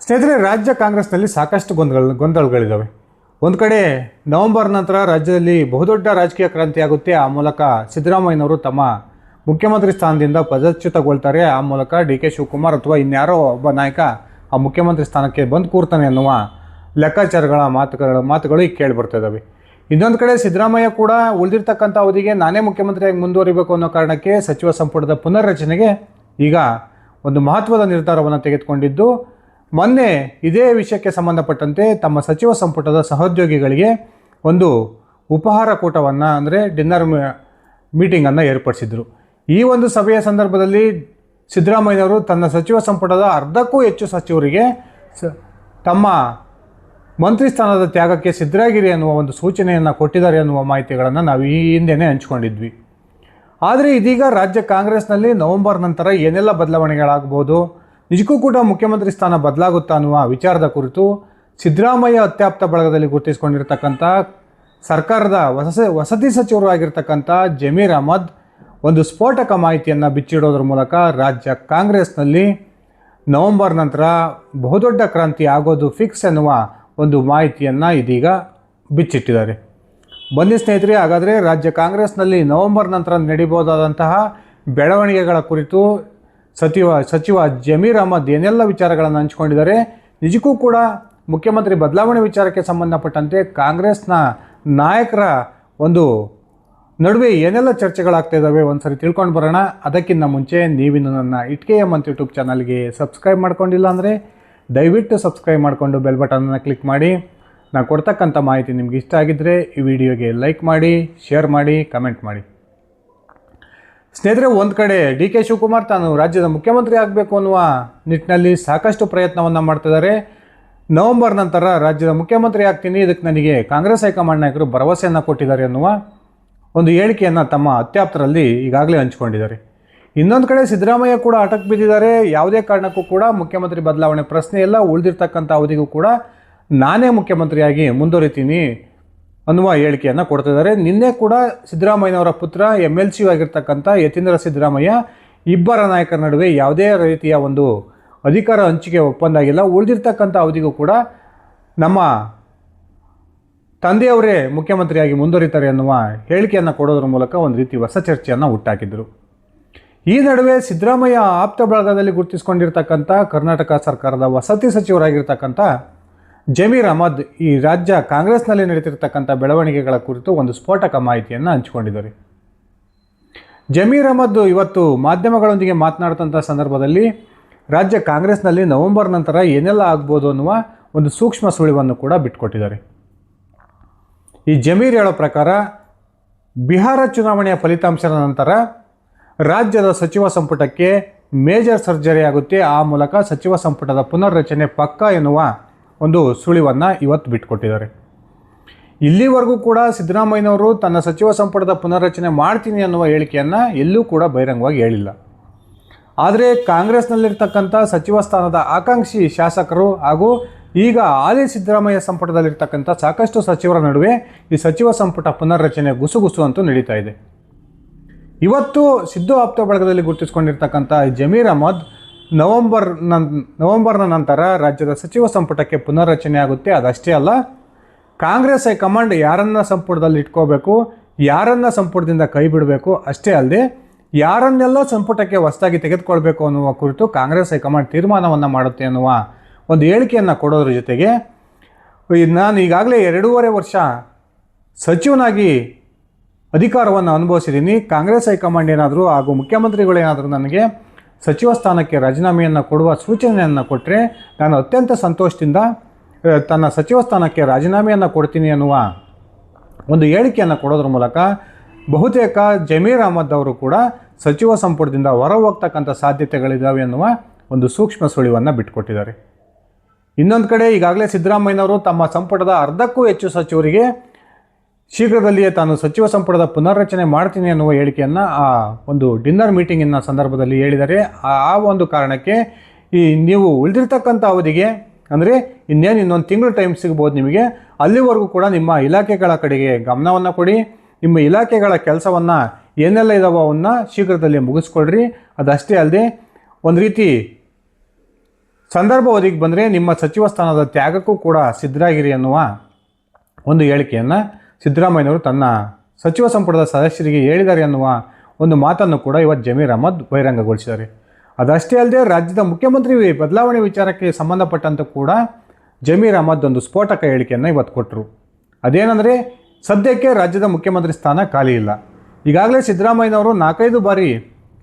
ಸ್ನೇಹಿತರೆ, ರಾಜ್ಯ ಕಾಂಗ್ರೆಸ್ನಲ್ಲಿ ಸಾಕಷ್ಟು ಗೊಂದಲ ಗೊಂದಲಗಳಿದ್ದಾವೆ ಒಂದು ಕಡೆ ನವೆಂಬರ್ ನಂತರ ರಾಜ್ಯದಲ್ಲಿ ಬಹುದೊಡ್ಡ ರಾಜಕೀಯ ಕ್ರಾಂತಿ ಆಗುತ್ತೆ. ಆ ಮೂಲಕ ಸಿದ್ದರಾಮಯ್ಯನವರು ತಮ್ಮ ಮುಖ್ಯಮಂತ್ರಿ ಸ್ಥಾನದಿಂದ ಪದಚ್ಯುತಗೊಳ್ತಾರೆ. ಆ ಮೂಲಕ ಡಿ ಕೆ ಶಿವಕುಮಾರ್ ಅಥವಾ ಇನ್ಯಾರೋ ಒಬ್ಬ ನಾಯಕ ಆ ಮುಖ್ಯಮಂತ್ರಿ ಸ್ಥಾನಕ್ಕೆ ಬಂದು ಕೂರ್ತಾನೆ ಅನ್ನುವ ಲೆಕ್ಕಾಚಾರಗಳ ಮಾತುಗಳ, ಮಾತುಗಳು ಈಗ ಕೇಳಿ ಬರ್ತಾ ಇದ್ದಾವೆ ಇನ್ನೊಂದು ಕಡೆ ಸಿದ್ದರಾಮಯ್ಯ ಕೂಡ ಉಳಿದಿರ್ತಕ್ಕಂಥ ಅವಧಿಗೆ ನಾನೇ ಮುಖ್ಯಮಂತ್ರಿಯಾಗಿ ಮುಂದುವರಿಬೇಕು ಅನ್ನೋ ಕಾರಣಕ್ಕೆ ಸಚಿವ ಸಂಪುಟದ ಪುನರ್ರಚನೆಗೆ ಈಗ ಒಂದು ಮಹತ್ವದ ನಿರ್ಧಾರವನ್ನು ತೆಗೆದುಕೊಂಡಿದ್ದು ಮೊನ್ನೆ ಇದೇ ವಿಷಯಕ್ಕೆ ಸಂಬಂಧಪಟ್ಟಂತೆ ತಮ್ಮ ಸಚಿವ ಸಂಪುಟದ ಸಹೋದ್ಯೋಗಿಗಳಿಗೆ ಒಂದು ಉಪಹಾರ ಕೂಟವನ್ನು, ಅಂದರೆ ಡಿನ್ನರ್ ಮೀಟಿಂಗನ್ನು ಏರ್ಪಡಿಸಿದರು. ಈ ಒಂದು ಸಭೆಯ ಸಂದರ್ಭದಲ್ಲಿ ಸಿದ್ದರಾಮಯ್ಯನವರು ತನ್ನ ಸಚಿವ ಸಂಪುಟದ ಅರ್ಧಕ್ಕೂ ಹೆಚ್ಚು ಸಚಿವರಿಗೆ ತಮ್ಮ ಮಂತ್ರಿ ಸ್ಥಾನದ ತ್ಯಾಗಕ್ಕೆ ಸಿದ್ದರಾಗಿರಿ ಅನ್ನುವ ಒಂದು ಸೂಚನೆಯನ್ನು ಕೊಟ್ಟಿದ್ದಾರೆ ಅನ್ನುವ ಮಾಹಿತಿಗಳನ್ನು ನಾವು ಈ ಹಿಂದೆಯೇ ಹಂಚ್ಕೊಂಡಿದ್ವಿ. ಆದರೆ ಇದೀಗ ರಾಜ್ಯ ಕಾಂಗ್ರೆಸ್ನಲ್ಲಿ ನವೆಂಬರ್ ನಂತರ ಏನೆಲ್ಲ ಬದಲಾವಣೆಗಳಾಗ್ಬೋದು? ನಿಜಕ್ಕೂ ಕೂಡ ಮುಖ್ಯಮಂತ್ರಿ ಸ್ಥಾನ ಬದಲಾಗುತ್ತಾ ಅನ್ನುವ ವಿಚಾರದ ಕುರಿತು ಸಿದ್ದರಾಮಯ್ಯ ಅತ್ಯಾಪ್ತ ಬಳಗದಲ್ಲಿ ಗುರುತಿಸಿಕೊಂಡಿರ್ತಕ್ಕಂಥ ಸರ್ಕಾರದ ವಸ ವಸತಿ ಸಚಿವರು ಆಗಿರ್ತಕ್ಕಂಥ ಜಮೀರ್ ಅಹಮದ್ ಒಂದು ಸ್ಫೋಟಕ ಮಾಹಿತಿಯನ್ನು ಬಿಚ್ಚಿಡೋದ್ರ ಮೂಲಕ ರಾಜ್ಯ ಕಾಂಗ್ರೆಸ್ನಲ್ಲಿ ನವೆಂಬರ್ ನಂತರ ಬಹುದೊಡ್ಡ ಕ್ರಾಂತಿ ಆಗೋದು ಫಿಕ್ಸ್ ಎನ್ನುವ ಒಂದು ಮಾಹಿತಿಯನ್ನು ಇದೀಗ ಬಿಚ್ಚಿಟ್ಟಿದ್ದಾರೆ. ಬನ್ನಿ ಸ್ನೇಹಿತರೆ, ಹಾಗಾದರೆ ರಾಜ್ಯ ಕಾಂಗ್ರೆಸ್ನಲ್ಲಿ ನವೆಂಬರ್ ನಂತರ ನಡೀಬೋದಾದಂತಹ ಬೆಳವಣಿಗೆಗಳ ಕುರಿತು ಸಚಿವ ಸಚಿವ ಜಮೀರ್ ಅಹಮದ್ ಏನೆಲ್ಲ ವಿಚಾರಗಳನ್ನು ಹಂಚಿಕೊಂಡಿದ್ದಾರೆ, ನಿಜಕ್ಕೂ ಕೂಡ ಮುಖ್ಯಮಂತ್ರಿ ಬದಲಾವಣೆ ವಿಚಾರಕ್ಕೆ ಸಂಬಂಧಪಟ್ಟಂತೆ ಕಾಂಗ್ರೆಸ್ನ ನಾಯಕರ ಒಂದು ನಡುವೆ ಏನೆಲ್ಲ ಚರ್ಚೆಗಳಾಗ್ತಾ ಇದ್ದಾವೆ ಒಂದ್ಸರಿ ತಿಳ್ಕೊಂಡು ಬರೋಣ. ಅದಕ್ಕಿಂತ ಮುಂಚೆ ನೀವಿನ್ನು ನನ್ನ ಇಟ್ಕೆಯ ಮಂತ್ ಯೂಟ್ಯೂಬ್ ಚಾನಲ್ಗೆ ಸಬ್ಸ್ಕ್ರೈಬ್ ಮಾಡ್ಕೊಂಡಿಲ್ಲ ಅಂದರೆ ದಯವಿಟ್ಟು ಸಬ್ಸ್ಕ್ರೈಬ್ ಮಾಡಿಕೊಂಡು ಬೆಲ್ ಬಟನನ್ನು ಕ್ಲಿಕ್ ಮಾಡಿ. ನಾನು ಕೊಡ್ತಕ್ಕಂಥ ಮಾಹಿತಿ ನಿಮ್ಗೆ ಇಷ್ಟ ಆಗಿದ್ದರೆ ಈ ವಿಡಿಯೋಗೆ ಲೈಕ್ ಮಾಡಿ, ಶೇರ್ ಮಾಡಿ, ಕಮೆಂಟ್ ಮಾಡಿ. ಸ್ನೇಹಿತರೆ, ಒಂದು ಕಡೆ ಡಿ ಕೆ ಶಿವಕುಮಾರ್ ತಾನು ರಾಜ್ಯದ ಮುಖ್ಯಮಂತ್ರಿ ಆಗಬೇಕು ಅನ್ನುವ ನಿಟ್ಟಿನಲ್ಲಿ ಸಾಕಷ್ಟು ಪ್ರಯತ್ನವನ್ನು ಮಾಡ್ತಿದ್ದಾರೆ. ನವೆಂಬರ್ ನಂತರ ರಾಜ್ಯದ ಮುಖ್ಯಮಂತ್ರಿ ಆಗ್ತೀನಿ ಇದಕ್ಕೆ ನನಗೆ ಕಾಂಗ್ರೆಸ್ ಹೈಕಮಾಂಡ್ ನಾಯಕರು ಭರವಸೆಯನ್ನು ಕೊಟ್ಟಿದ್ದಾರೆ ಅನ್ನುವ ಒಂದು ಹೇಳಿಕೆಯನ್ನು ತಮ್ಮ ಅತ್ಯಾಪ್ತರಲ್ಲಿ ಈಗಾಗಲೇ ಹಂಚಿಕೊಂಡಿದ್ದಾರೆ. ಇನ್ನೊಂದು ಕಡೆ ಸಿದ್ದರಾಮಯ್ಯ ಕೂಡ ಅಟಕ್ ಬಿದ್ದಿದ್ದಾರೆ. ಯಾವುದೇ ಕಾರಣಕ್ಕೂ ಕೂಡ ಮುಖ್ಯಮಂತ್ರಿ ಬದಲಾವಣೆ ಪ್ರಶ್ನೆ ಇಲ್ಲ. ಉಳಿದಿರ್ತಕ್ಕಂಥ ಅವಧಿಗೂ ಕೂಡ ನಾನೇ ಮುಖ್ಯಮಂತ್ರಿಯಾಗಿ ಮುಂದುವರಿತೀನಿ. ಅನ್ನುವ ಹೇಳಿಕೆಯನ್ನು ಕೊಡ್ತಿದ್ದಾರೆ. ನಿನ್ನೆ ಕೂಡ ಸಿದ್ದರಾಮಯ್ಯನವರ ಪುತ್ರ ಎಂ ಎಲ್ ಸಿ ಆಗಿರ್ತಕ್ಕಂಥ ಯತೀಂದ್ರ ಸಿದ್ದರಾಮಯ್ಯ ಇಬ್ಬರ ನಾಯಕರ ನಡುವೆ ಯಾವುದೇ ರೀತಿಯ ಒಂದು ಅಧಿಕಾರ ಹಂಚಿಕೆ ಒಪ್ಪಂದ ಆಗಿಲ್ಲ ಉಳಿದಿರ್ತಕ್ಕಂಥ ಅವಧಿಗೂ ಕೂಡ ನಮ್ಮ ತಂದೆಯವರೇ ಮುಖ್ಯಮಂತ್ರಿಯಾಗಿ ಮುಂದುವರಿತಾರೆ ಅನ್ನುವ ಹೇಳಿಕೆಯನ್ನು ಕೊಡೋದ್ರ ಮೂಲಕ ಒಂದು ರೀತಿ ಹೊಸ ಚರ್ಚೆಯನ್ನು ಹುಟ್ಟಾಕಿದ್ದರು ಈ ನಡುವೆ ಸಿದ್ದರಾಮಯ್ಯ ಆಪ್ತ ಬಳಗದಲ್ಲಿ ಗುರುತಿಸಿಕೊಂಡಿರ್ತಕ್ಕಂಥ ಕರ್ನಾಟಕ ಸರ್ಕಾರದ ವಸತಿ ಸಚಿವರಾಗಿರ್ತಕ್ಕಂಥ ಜಮೀರ್ ಅಹಮದ್ ಈ ರಾಜ್ಯ ಕಾಂಗ್ರೆಸ್ನಲ್ಲಿ ನಡೀತಿರ್ತಕ್ಕಂಥ ಬೆಳವಣಿಗೆಗಳ ಕುರಿತು ಒಂದು ಸ್ಫೋಟಕ ಮಾಹಿತಿಯನ್ನು ಹಂಚಿಕೊಂಡಿದ್ದಾರೆ. ಜಮೀರ್ ಅಹಮದ್ ಇವತ್ತು ಮಾಧ್ಯಮಗಳೊಂದಿಗೆ ಮಾತನಾಡಿದಂಥ ಸಂದರ್ಭದಲ್ಲಿ ರಾಜ್ಯ ಕಾಂಗ್ರೆಸ್ನಲ್ಲಿ ನವೆಂಬರ್ ನಂತರ ಏನೆಲ್ಲ ಆಗ್ಬೋದು ಅನ್ನುವ ಒಂದು ಸೂಕ್ಷ್ಮ ಸುಳಿವನ್ನು ಕೂಡ ಬಿಟ್ಕೊಟ್ಟಿದ್ದಾರೆ ಈ ಜಮೀರ್ ಹೇಳೋ ಪ್ರಕಾರ ಬಿಹಾರ ಚುನಾವಣೆಯ ಫಲಿತಾಂಶದ ನಂತರ ರಾಜ್ಯದ ಸಚಿವ ಸಂಪುಟಕ್ಕೆ ಮೇಜರ್ ಸರ್ಜರಿ ಆಗುತ್ತೆ. ಆ ಮೂಲಕ ಸಚಿವ ಸಂಪುಟದ ಪುನರ್ರಚನೆ ಪಕ್ಕ ಎನ್ನುವ ಒಂದು ಸುಳಿವನ್ನು ಇವತ್ತು ಬಿಟ್ಕೊಟ್ಟಿದ್ದಾರೆ. ಇಲ್ಲಿವರೆಗೂ ಕೂಡ ಸಿದ್ದರಾಮಯ್ಯನವರು ತನ್ನ ಸಚಿವ ಸಂಪುಟದ ಪುನರ್ರಚನೆ ಮಾಡ್ತೀನಿ ಅನ್ನುವ ಹೇಳಿಕೆಯನ್ನು ಎಲ್ಲೂ ಕೂಡ ಬಹಿರಂಗವಾಗಿ ಹೇಳಿಲ್ಲ. ಆದರೆ ಕಾಂಗ್ರೆಸ್ನಲ್ಲಿರ್ತಕ್ಕಂಥ ಸಚಿವ ಸ್ಥಾನದ ಆಕಾಂಕ್ಷಿ ಶಾಸಕರು ಹಾಗೂ ಈಗ ಹಾಲಿ ಸಿದ್ದರಾಮಯ್ಯ ಸಂಪುಟದಲ್ಲಿರ್ತಕ್ಕಂಥ ಸಾಕಷ್ಟು ಸಚಿವರ ನಡುವೆ ಈ ಸಚಿವ ಸಂಪುಟ ಪುನರ್ರಚನೆ ಗುಸುಗುಸು ಅಂತೂ ನಡೀತಾ ಇದೆ. ಇವತ್ತು ಸಿದ್ದು ಆಪ್ತ ಬಳಗದಲ್ಲಿ ಗುರುತಿಸಿಕೊಂಡಿರ್ತಕ್ಕಂಥ ಜಮೀರ್ ಅಹಮದ್ ನವೆಂಬರ್ ನನ್, ನವೆಂಬರ್ನ ನಂತರ ರಾಜ್ಯದ ಸಚಿವ ಸಂಪುಟಕ್ಕೆ ಪುನರ್ರಚನೆ ಆಗುತ್ತೆ. ಅದಷ್ಟೇ ಅಲ್ಲ, ಕಾಂಗ್ರೆಸ್ ಹೈಕಮಾಂಡ್ ಯಾರನ್ನ ಸಂಪುಟದಲ್ಲಿ ಇಟ್ಕೋಬೇಕು, ಯಾರನ್ನ ಸಂಪುಟದಿಂದ ಕೈ ಬಿಡಬೇಕು ಅಷ್ಟೇ ಅಲ್ಲದೆ ಯಾರನ್ನೆಲ್ಲ ಸಂಪುಟಕ್ಕೆ ಹೊಸದಾಗಿ ತೆಗೆದುಕೊಳ್ಬೇಕು ಅನ್ನುವ ಕುರಿತು ಕಾಂಗ್ರೆಸ್ ಹೈಕಮಾಂಡ್ ತೀರ್ಮಾನವನ್ನು ಮಾಡುತ್ತೆ ಅನ್ನುವ ಒಂದು ಹೇಳಿಕೆಯನ್ನು ಕೊಡೋದ್ರ ಜೊತೆಗೆ ನಾನು ಈಗಾಗಲೇ ಎರಡೂವರೆ ವರ್ಷ ಸಚಿವನಾಗಿ ಅಧಿಕಾರವನ್ನು ಅನುಭವಿಸಿದ್ದೀನಿ. ಕಾಂಗ್ರೆಸ್ ಹೈಕಮಾಂಡ್ ಏನಾದರೂ ಹಾಗೂ ಮುಖ್ಯಮಂತ್ರಿಗಳೇನಾದರೂ ನನಗೆ ಸಚಿವ ಸ್ಥಾನಕ್ಕೆ ರಾಜೀನಾಮೆಯನ್ನು ಕೊಡುವ ಸೂಚನೆಯನ್ನು ಕೊಟ್ಟರೆ ನಾನು ಅತ್ಯಂತ ಸಂತೋಷದಿಂದ ತನ್ನ ಸಚಿವ ಸ್ಥಾನಕ್ಕೆ ರಾಜೀನಾಮೆಯನ್ನು ಕೊಡ್ತೀನಿ ಅನ್ನುವ ಒಂದು ಹೇಳಿಕೆಯನ್ನು ಕೊಡೋದ್ರ ಮೂಲಕ ಬಹುತೇಕ ಜಮೀರ್ ಅಹಮದ್ ಅವರು ಕೂಡ ಸಚಿವ ಸಂಪುಟದಿಂದ ಹೊರ ಹೋಗ್ತಕ್ಕಂಥ ಸಾಧ್ಯತೆಗಳಿದ್ದಾವೆ ಅನ್ನುವ ಒಂದು ಸೂಕ್ಷ್ಮ ಸುಳಿವನ್ನು ಬಿಟ್ಕೊಟ್ಟಿದ್ದಾರೆ. ಇನ್ನೊಂದು ಕಡೆ ಈಗಾಗಲೇ ಸಿದ್ದರಾಮಯ್ಯನವರು ತಮ್ಮ ಸಂಪುಟದ ಅರ್ಧಕ್ಕೂ ಹೆಚ್ಚು ಸಚಿವರಿಗೆ ಶೀಘ್ರದಲ್ಲಿಯೇ ತಾನು ಸಚಿವ ಸಂಪುಟದ ಪುನರ್ರಚನೆ ಮಾಡ್ತೀನಿ ಅನ್ನುವ ಹೇಳಿಕೆಯನ್ನು ಆ ಒಂದು ಡಿನ್ನರ್ ಮೀಟಿಂಗಿನ ಸಂದರ್ಭದಲ್ಲಿ ಹೇಳಿದರೆ, ಆ ಒಂದು ಕಾರಣಕ್ಕೆ ಈ ನೀವು ಉಳಿದಿರ್ತಕ್ಕಂಥ ಅವಧಿಗೆ, ಅಂದರೆ ಇನ್ನೇನು ಇನ್ನೊಂದು ತಿಂಗಳು ಟೈಮ್ ಸಿಗ್ಬೋದು ನಿಮಗೆ, ಅಲ್ಲಿವರೆಗೂ ಕೂಡ ನಿಮ್ಮ ಇಲಾಖೆಗಳ ಕಡೆಗೆ ಗಮನವನ್ನು ಕೊಡಿ, ನಿಮ್ಮ ಇಲಾಖೆಗಳ ಕೆಲಸವನ್ನು ಏನೆಲ್ಲ ಇದಾವೋ ಅವನ್ನ ಶೀಘ್ರದಲ್ಲಿ ಮುಗಿಸ್ಕೊಳ್ರಿ. ಅದಷ್ಟೇ ಅಲ್ಲದೆ, ಒಂದು ರೀತಿ ಸಂದರ್ಭ ಒದಗಿ ಬಂದರೆ ನಿಮ್ಮ ಸಚಿವ ಸ್ಥಾನದ ತ್ಯಾಗಕ್ಕೂ ಕೂಡ ಸಿದ್ಧರಾಗಿರಿ ಅನ್ನುವ ಒಂದು ಹೇಳಿಕೆಯನ್ನು ಸಿದ್ದರಾಮಯ್ಯನವರು ತನ್ನ ಸಚಿವ ಸಂಪುಟದ ಸದಸ್ಯರಿಗೆ ಹೇಳಿದ್ದಾರೆ ಅನ್ನುವ ಒಂದು ಮಾತನ್ನು ಕೂಡ ಇವತ್ತು ಜಮೀರ್ ಅಹಮದ್ ಬಹಿರಂಗಗೊಳಿಸಿದ್ದಾರೆ. ಅದಷ್ಟೇ ಅಲ್ಲದೆ ರಾಜ್ಯದ ಮುಖ್ಯಮಂತ್ರಿ ಬದಲಾವಣೆ ವಿಚಾರಕ್ಕೆ ಸಂಬಂಧಪಟ್ಟಂತೆ ಕೂಡ ಜಮೀರ್ ಅಹಮದ್ ಒಂದು ಸ್ಫೋಟಕ ಹೇಳಿಕೆಯನ್ನು ಇವತ್ತು ಕೊಟ್ಟರು ಅದೇನೆಂದರೆ ಸದ್ಯಕ್ಕೆ ರಾಜ್ಯದ ಮುಖ್ಯಮಂತ್ರಿ ಸ್ಥಾನ ಖಾಲಿ ಇಲ್ಲ. ಈಗಾಗಲೇ ಸಿದ್ದರಾಮಯ್ಯನವರು ನಾಲ್ಕೈದು ಬಾರಿ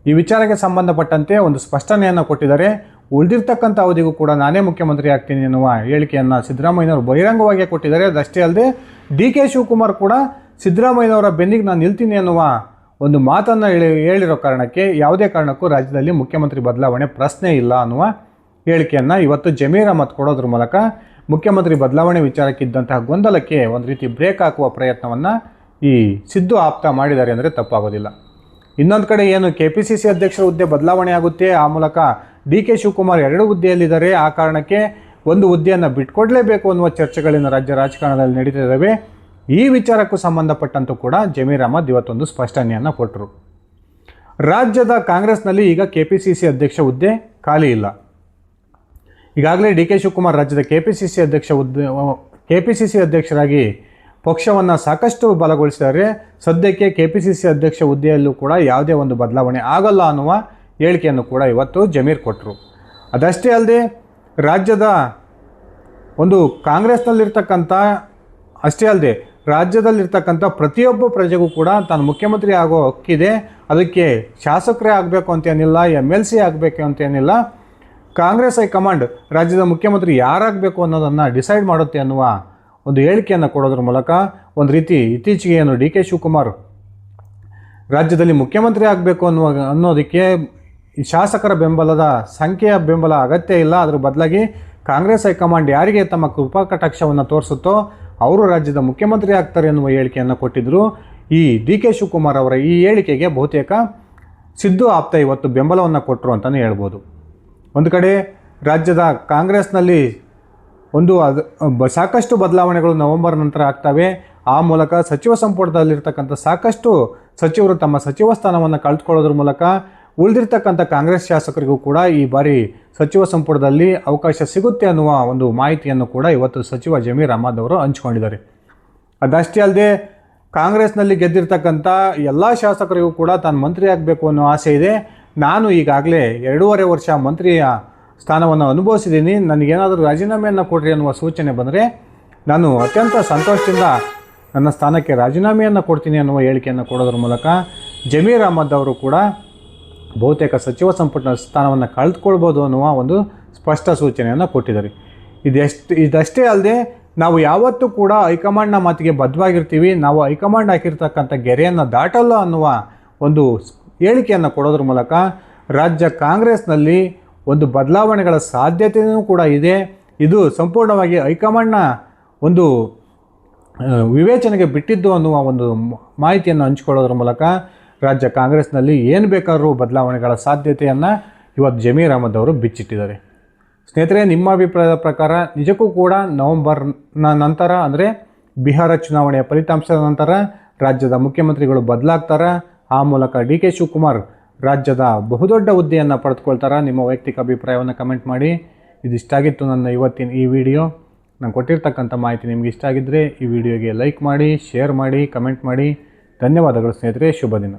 ಈ ವಿಚಾರಕ್ಕೆ ಸಂಬಂಧಪಟ್ಟಂತೆ ಒಂದು ಸ್ಪಷ್ಟನೆಯನ್ನು ಕೊಟ್ಟಿದ್ದಾರೆ. ಉಳಿದಿರ್ತಕ್ಕಂಥ ಅವಧಿಗೂ ಕೂಡ ನಾನೇ ಮುಖ್ಯಮಂತ್ರಿ ಆಗ್ತೀನಿ ಎನ್ನುವ ಹೇಳಿಕೆಯನ್ನು ಸಿದ್ದರಾಮಯ್ಯನವರು ಬಹಿರಂಗವಾಗಿ ಕೊಟ್ಟಿದ್ದಾರೆ. ಅದಷ್ಟೇ ಅಲ್ಲದೆ ಡಿ ಕೆ ಶಿವಕುಮಾರ್ ಕೂಡ ಸಿದ್ದರಾಮಯ್ಯನವರ ಬೆನ್ನಿಗೆ ನಾನು ನಿಲ್ತೀನಿ ಅನ್ನುವ ಒಂದು ಮಾತನ್ನು ಹೇಳಿ ಹೇಳಿರೋ ಕಾರಣಕ್ಕೆ ಯಾವುದೇ ಕಾರಣಕ್ಕೂ ರಾಜ್ಯದಲ್ಲಿ ಮುಖ್ಯಮಂತ್ರಿ ಬದಲಾವಣೆ ಪ್ರಶ್ನೆ ಇಲ್ಲ ಅನ್ನುವ ಹೇಳಿಕೆಯನ್ನು ಇವತ್ತು ಜಮೀರ್ ಅಹಮದ್ ಕೊಡೋದ್ರ ಮೂಲಕ ಮುಖ್ಯಮಂತ್ರಿ ಬದಲಾವಣೆ ವಿಚಾರಕ್ಕಿದ್ದಂತಹ ಗೊಂದಲಕ್ಕೆ ಒಂದು ರೀತಿ ಬ್ರೇಕ್ ಹಾಕುವ ಪ್ರಯತ್ನವನ್ನು ಈ ಸಿದ್ದು ಆಪ್ತ ಮಾಡಿದ್ದಾರೆ ಅಂದರೆ ತಪ್ಪಾಗೋದಿಲ್ಲ. ಇನ್ನೊಂದು ಕಡೆ ಏನು ಕೆ ಪಿ ಸಿ ಸಿ ಅಧ್ಯಕ್ಷರ ಹುದ್ದೆ ಬದಲಾವಣೆ ಆಗುತ್ತೆ, ಆ ಮೂಲಕ ಡಿ ಕೆ ಶಿವಕುಮಾರ್ ಎರಡು ಹುದ್ದೆಯಲ್ಲಿದ್ದಾರೆ. ಆ ಕಾರಣಕ್ಕೆ ಒಂದು ಹುದ್ದೆಯನ್ನು ಬಿಟ್ಕೊಡ್ಲೇಬೇಕು ಅನ್ನುವ ಚರ್ಚೆಗಳಿಂದ ರಾಜ್ಯ ರಾಜಕಾರಣದಲ್ಲಿ ನಡೀತಿದ್ದಾವೆ. ಈ ವಿಚಾರಕ್ಕೂ ಸಂಬಂಧಪಟ್ಟಂತೂ ಕೂಡ ಜಮೀರ್ ಅಹಮದ್ ಇವತ್ತೊಂದು ಸ್ಪಷ್ಟನೆಯನ್ನು ಕೊಟ್ಟರು ರಾಜ್ಯದ ಕಾಂಗ್ರೆಸ್ನಲ್ಲಿ ಈಗ ಕೆ ಪಿ ಸಿ ಸಿ ಅಧ್ಯಕ್ಷ ಹುದ್ದೆ ಖಾಲಿ ಇಲ್ಲ. ಈಗಾಗಲೇ ಡಿ ಕೆ ಶಿವಕುಮಾರ್ ರಾಜ್ಯದ ಕೆ ಪಿ ಸಿ ಸಿ ಅಧ್ಯಕ್ಷ ಹುದ್ದೆ ಕೆ ಪಿ ಸಿ ಸಿ ಅಧ್ಯಕ್ಷರಾಗಿ ಪಕ್ಷವನ್ನು ಸಾಕಷ್ಟು ಬಲಗೊಳಿಸಿದ್ದಾರೆ. ಸದ್ಯಕ್ಕೆ ಕೆ ಪಿ ಸಿ ಸಿ ಅಧ್ಯಕ್ಷ ಹುದ್ದೆಯಲ್ಲೂ ಕೂಡ ಯಾವುದೇ ಒಂದು ಬದಲಾವಣೆ ಆಗಲ್ಲ ಅನ್ನುವ ಹೇಳಿಕೆಯನ್ನು ಕೂಡ ಇವತ್ತು ಜಮೀರ್ ಕೊಟ್ಟರು ಅದಷ್ಟೇ ಅಲ್ಲದೆ ರಾಜ್ಯದ ಒಂದು ಕಾಂಗ್ರೆಸ್ನಲ್ಲಿರ್ತಕ್ಕಂಥ, ಅಷ್ಟೇ ಅಲ್ಲದೆ ರಾಜ್ಯದಲ್ಲಿರ್ತಕ್ಕಂಥ ಪ್ರತಿಯೊಬ್ಬ ಪ್ರಜೆಗೂ ಕೂಡ ತಾನು ಮುಖ್ಯಮಂತ್ರಿ ಆಗೋ ಹಕ್ಕಿದೆ. ಅದಕ್ಕೆ ಶಾಸಕರೇ ಆಗಬೇಕು ಅಂತೇನಿಲ್ಲ ಎಂ ಎಲ್ ಸಿ ಆಗಬೇಕು ಅಂತೇನಿಲ್ಲ ಕಾಂಗ್ರೆಸ್ ಹೈಕಮಾಂಡ್ ರಾಜ್ಯದ ಮುಖ್ಯಮಂತ್ರಿ ಯಾರಾಗಬೇಕು ಅನ್ನೋದನ್ನು ಡಿಸೈಡ್ ಮಾಡುತ್ತೆ ಅನ್ನುವ ಒಂದು ಹೇಳಿಕೆಯನ್ನು ಕೊಡೋದ್ರ ಮೂಲಕ ಒಂದು ರೀತಿ ಇತ್ತೀಚೆಗೆ ಏನು ಡಿ ಕೆ ಶಿವಕುಮಾರ್ ರಾಜ್ಯದಲ್ಲಿ ಮುಖ್ಯಮಂತ್ರಿ ಆಗಬೇಕು ಅನ್ನುವ, ಅನ್ನೋದಕ್ಕೆ ಈ ಶಾಸಕರ ಬೆಂಬಲದ ಸಂಖ್ಯೆಯ ಬೆಂಬಲ ಅಗತ್ಯ ಇಲ್ಲ. ಅದರ ಬದಲಾಗಿ ಕಾಂಗ್ರೆಸ್ ಹೈಕಮಾಂಡ್ ಯಾರಿಗೆ ತಮ್ಮ ಕೃಪಾ ಕಟಾಕ್ಷವನ್ನು ತೋರಿಸುತ್ತೋ ಅವರು ರಾಜ್ಯದ ಮುಖ್ಯಮಂತ್ರಿ ಆಗ್ತಾರೆ ಎನ್ನುವ ಹೇಳಿಕೆಯನ್ನು ಕೊಟ್ಟಿದ್ದರು ಈ ಡಿ ಕೆ ಶಿವಕುಮಾರ್ ಅವರ ಈ ಹೇಳಿಕೆಗೆ ಬಹುತೇಕ ಸಿದ್ದು ಆಪ್ತ ಇವತ್ತು ಬೆಂಬಲವನ್ನು ಕೊಟ್ಟರು ಅಂತಲೇ ಹೇಳ್ಬೋದು. ಒಂದು ಕಡೆ ರಾಜ್ಯದ ಕಾಂಗ್ರೆಸ್ನಲ್ಲಿ ಒಂದು ಅದು ಸಾಕಷ್ಟು ಬದಲಾವಣೆಗಳು ನವೆಂಬರ್ ನಂತರ ಆಗ್ತವೆ. ಆ ಮೂಲಕ ಸಚಿವ ಸಂಪುಟದಲ್ಲಿರ್ತಕ್ಕಂಥ ಸಾಕಷ್ಟು ಸಚಿವರು ತಮ್ಮ ಸಚಿವ ಸ್ಥಾನವನ್ನು ಕಳೆದುಕೊಳ್ಳೋದ್ರ ಮೂಲಕ ಉಳಿದಿರ್ತಕ್ಕಂಥ ಕಾಂಗ್ರೆಸ್ ಶಾಸಕರಿಗೂ ಕೂಡ ಈ ಬಾರಿ ಸಚಿವ ಸಂಪುಟದಲ್ಲಿ ಅವಕಾಶ ಸಿಗುತ್ತೆ ಅನ್ನುವ ಒಂದು ಮಾಹಿತಿಯನ್ನು ಕೂಡ ಇವತ್ತು ಸಚಿವ ಜಮೀರ್ ಅಹಮದ್ ಅವರು ಹಂಚಿಕೊಂಡಿದ್ದಾರೆ. ಅದಷ್ಟೇ ಅಲ್ಲದೆ ಕಾಂಗ್ರೆಸ್ನಲ್ಲಿ ಗೆದ್ದಿರ್ತಕ್ಕಂಥ ಎಲ್ಲ ಶಾಸಕರಿಗೂ ಕೂಡ ತಾನು ಮಂತ್ರಿ ಆಗಬೇಕು ಅನ್ನೋ ಆಸೆ ಇದೆ. ನಾನು ಈಗಾಗಲೇ ಎರಡೂವರೆ ವರ್ಷ ಮಂತ್ರಿಯ ಸ್ಥಾನವನ್ನು ಅನುಭವಿಸಿದ್ದೀನಿ. ನನಗೇನಾದರೂ ರಾಜೀನಾಮೆಯನ್ನು ಕೊಡ್ರಿ ಅನ್ನುವ ಸೂಚನೆ ಬಂದರೆ ನಾನು ಅತ್ಯಂತ ಸಂತೋಷದಿಂದ ನನ್ನ ಸ್ಥಾನಕ್ಕೆ ರಾಜೀನಾಮೆಯನ್ನು ಕೊಡ್ತೀನಿ ಅನ್ನುವ ಹೇಳಿಕೆಯನ್ನು ಕೊಡೋದ್ರ ಮೂಲಕ ಜಮೀರ್ ಅಹಮದ್ ಅವರು ಕೂಡ ಬಹುತೇಕ ಸಚಿವ ಸಂಪುಟ ಸ್ಥಾನವನ್ನು ಕಳೆದುಕೊಳ್ಬೋದು ಅನ್ನುವ ಒಂದು ಸ್ಪಷ್ಟ ಸೂಚನೆಯನ್ನು ಕೊಟ್ಟಿದ್ದಾರೆ. ಇದೆಷ್ಟು ಇದಷ್ಟೇ ಅಲ್ಲದೆ, ನಾವು ಯಾವತ್ತೂ ಕೂಡ ಹೈಕಮಾಂಡ್ನ ಮಾತಿಗೆ ಬದ್ಧವಾಗಿರ್ತೀವಿ, ನಾವು ಹೈಕಮಾಂಡ್ ಹಾಕಿರ್ತಕ್ಕಂಥ ಗೆರೆಯನ್ನು ದಾಟಲ್ಲ ಅನ್ನುವ ಒಂದು ಹೇಳಿಕೆಯನ್ನು ಕೊಡೋದ್ರ ಮೂಲಕ ರಾಜ್ಯ ಕಾಂಗ್ರೆಸ್ನಲ್ಲಿ ಒಂದು ಬದಲಾವಣೆಗಳ ಸಾಧ್ಯತೆಯೂ ಕೂಡ ಇದೆ. ಇದು ಸಂಪೂರ್ಣವಾಗಿ ಹೈಕಮಾಂಡ್ನ ಒಂದು ವಿವೇಚನೆಗೆ ಬಿಟ್ಟಿದ್ದು ಅನ್ನುವ ಒಂದು ಮಾಹಿತಿಯನ್ನು ಹಂಚಿಕೊಳ್ಳೋದ್ರ ಮೂಲಕ ರಾಜ್ಯ ಕಾಂಗ್ರೆಸ್ನಲ್ಲಿ ಏನು ಬೇಕಾದರೂ ಬದಲಾವಣೆಗಳ ಸಾಧ್ಯತೆಯನ್ನು ಇವತ್ತು ಜಮೀರ್ ಅಹಮದ್ ಅವರು ಬಿಚ್ಚಿಟ್ಟಿದ್ದಾರೆ. ಸ್ನೇಹಿತರೆ, ನಿಮ್ಮ ಅಭಿಪ್ರಾಯದ ಪ್ರಕಾರ ನಿಜಕ್ಕೂ ಕೂಡ ನವೆಂಬರ್ನ ನಂತರ, ಅಂದರೆ ಬಿಹಾರ ಚುನಾವಣೆಯ ಫಲಿತಾಂಶದ ನಂತರ ರಾಜ್ಯದ ಮುಖ್ಯಮಂತ್ರಿಗಳು ಬದಲಾಗ್ತಾರೆ? ಆ ಮೂಲಕ ಡಿ ಕೆ ಶಿವಕುಮಾರ್ ರಾಜ್ಯದ ಬಹುದೊಡ್ಡ ಹುದ್ದೆಯನ್ನು ಪಡೆದುಕೊಳ್ತಾರ? ನಿಮ್ಮ ವೈಯಕ್ತಿಕ ಅಭಿಪ್ರಾಯವನ್ನು ಕಮೆಂಟ್ ಮಾಡಿ. ಇದಿಷ್ಟಾಗಿತ್ತು ನನ್ನ ಇವತ್ತಿನ ಈ ವಿಡಿಯೋ. ನಾನು ಕೊಟ್ಟಿರ್ತಕ್ಕಂಥ ಮಾಹಿತಿ ನಿಮಗೆ ಇಷ್ಟ ಆಗಿದ್ದರೆ ಈ ವಿಡಿಯೋಗೆ ಲೈಕ್ ಮಾಡಿ, ಶೇರ್ ಮಾಡಿ, ಕಮೆಂಟ್ ಮಾಡಿ. ಧನ್ಯವಾದಗಳು ಸ್ನೇಹಿತರೆ. ಶುಭ ದಿನ.